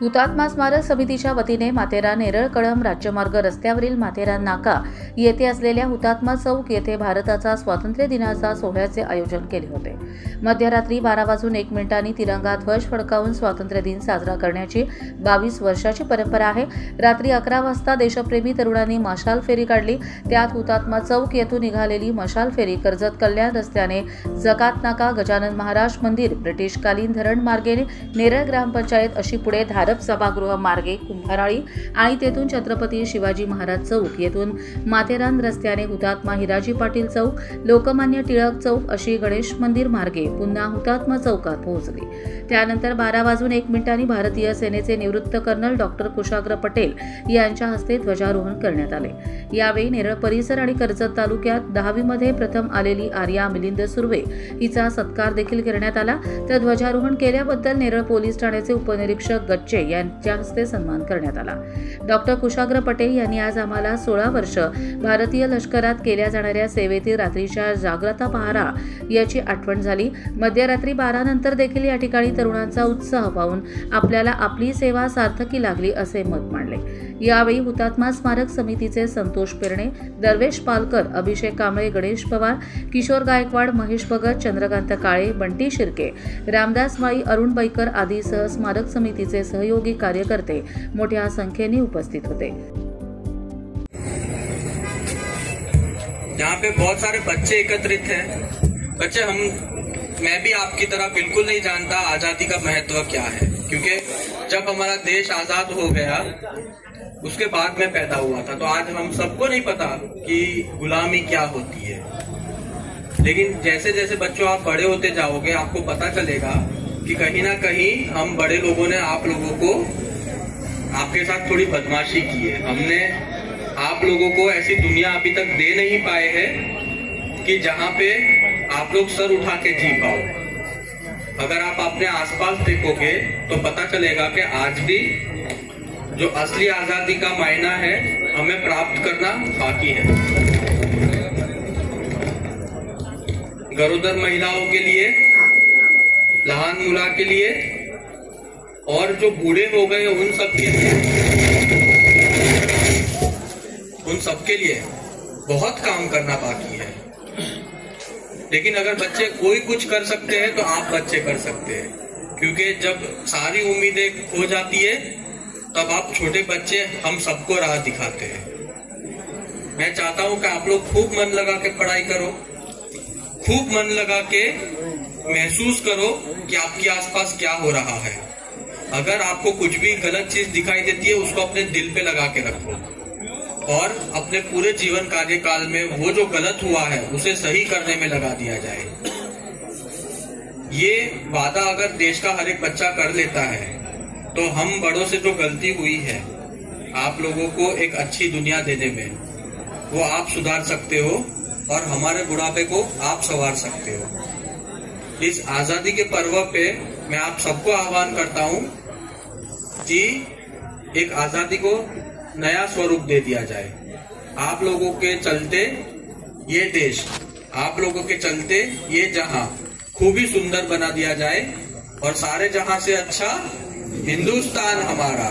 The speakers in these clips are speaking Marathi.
हुतात्मा स्मारक समितीच्या वतीने माथेरान नेरळ कळंब राज्यमार्ग रस्त्यावरील माथेरान नाका येथे असलेल्या हुतात्मा चौक येथे भारताचा स्वातंत्र्य दिनाचा सोहळ्याचे आयोजन केले होते. मध्यरात्री बारा वाजून एक मिनिटांनी तिरंगा ध्वज फडकावून स्वातंत्र्य दिन साजरा करण्याची बावीस वर्षाची परंपरा आहे. रात्री अकरा वाजता देशप्रेमी तरुणांनी मशाल फेरी काढली. त्यात हुतात्मा चौक येथून निघालेली मशाल फेरी कर्जत कल्याण रस्त्याने जकात नाका गजानन महाराज मंदिर ब्रिटिशकालीन धरण मार्गे नेरळ ग्रामपंचायत अशी पुढे धारप सभागृह मार्गे कुंभाराळी आणि तेथून छत्रपती शिवाजी महाराज चौक येथून माथेरान रस्त्याने हुतात्मा हिराजी पाटील चौक लोकमान्य टिळक चौक अशी गणेश मंदिर मार्गे पुन्हा हुतात्मा चौकात पोहोचली. त्यानंतर बारा वाजून एक मिनिटांनी भारतीय सेनेचे निवृत्त कर्नल डॉक्टर कुशाग्र पटेल यांच्या हस्ते ध्वजारोहण करण्यात आले. यावेळी नेरळ परिसर आणि कर्जत तालुक्यात दहावीमध्ये प्रथम आलेली आर्या मिलिंद सुर्वे हिचा सत्कार देखील करण्यात आला. तर ध्वजारोहण केल्याबद्दल नेरळ पोलीस ठाण्याचे उपनिरीक्षक गच्चे यांच्या हस्ते सन्मान करण्यात आला. डॉक्टर कुशाग्र पटेल यांनी आज आम्हाला सोळा वर्ष भारतीय लष्करात केल्या जाणाऱ्या सेवेतील रात्रीच्या जाग्रता पहारा याची आठवण झाली. मध्यरात्री बारा नंतर देखील या ठिकाणी तरुणांचा उत्साह पाहून आपल्याला आपली सेवा सार्थकी लागली असे मत मांडले. यावेळी हुतात्मा स्मारक समितीचे संतोष पेरणे दर्वेश पालकर अभिषेक कांबळे गणेश पवार किशोर गायकवाड महेश भगत चंद्रकांत काळे बंटी शिर्के रामदास माई अरुण बैकर आदीसह स्मारक समितीचे सहयोगी कार्यकर्ते मोठ्या संख्येने उपस्थित होते. यहाँ पे बहुत सारे बच्चे एकत्रित हैं। बच्चे, हम, मैं भी आपकी तरह बिल्कुल नहीं जानता आज़ादी का महत्व क्या है, क्योंकि जब हमारा देश आज़ाद हो गया, उसके बाद में पैदा हुआ था तो आज हम सबको नहीं पता कि गुलामी क्या होती है। लेकिन जैसे जैसे बच्चों, आप बड़े होते जाओगे, आपको पता चलेगा कि कहीं ना कहीं हम बड़े लोगों ने आप लोगों को आपके साथ थोड़ी बदमाशी की है। हमने आप लोगों को ऐसी दुनिया अभी तक दे नहीं पाए हैं कि जहाँ पे आप लोग सर उठा के जी पाओ। अगर आप अपने आसपास देखोगे तो पता चलेगा कि आज भी जो असली आज़ादी का मायना है, हमें प्राप्त करना बाकी है। गरोदर महिलाओं के लिए, लहान मुला के लिए, और जो बूढ़े हो गए, उन सब के लिए। सबके लिए बहुत काम करना बाकी है। लेकिन अगर बच्चे कोई कुछ कर सकते हैं तो आप बच्चे कर सकते हैं। क्योंकि जब सारी उम्मीदें खो जाती है, तब आप छोटे बच्चे हम सबको राह दिखाते हैं। मैं चाहता हूँ कि आप लोग खूब मन लगा के पढ़ाई करो, खूब मन लगा के महसूस करो कि आपके आसपास क्या हो रहा है। अगर आपको कुछ भी गलत चीज़ दिखाई देती है, उसको अपने दिल पे लगा के रखो। और अपने पूरे जीवन कार्यकाल में वो जो गलत हुआ है, उसे सही करने में लगा दिया जाए। ये वादा अगर देश का हर एक बच्चा कर लेता है तो हम बड़ों से जो गलती हुई है, आप लोगों को एक अच्छी दुनिया देने में, वो आप सुधार सकते हो और हमारे बुढ़ापे को आप संवार सकते हो। इस आज़ादी के पर्व पे मैं आप सबको आह्वान करता हूँ कि एक आज़ादी को नया स्वरूप दे दिया जाए। आप लोगों के चलते ये देश आप लोगों के चलते ये जहां खूब ही सुंदर बना दिया जाए और सारे जहां से अच्छा हिंदुस्तान हमारा।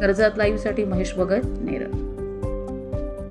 कर्जत लाईव्हसाठी महेश भगत नेरळ.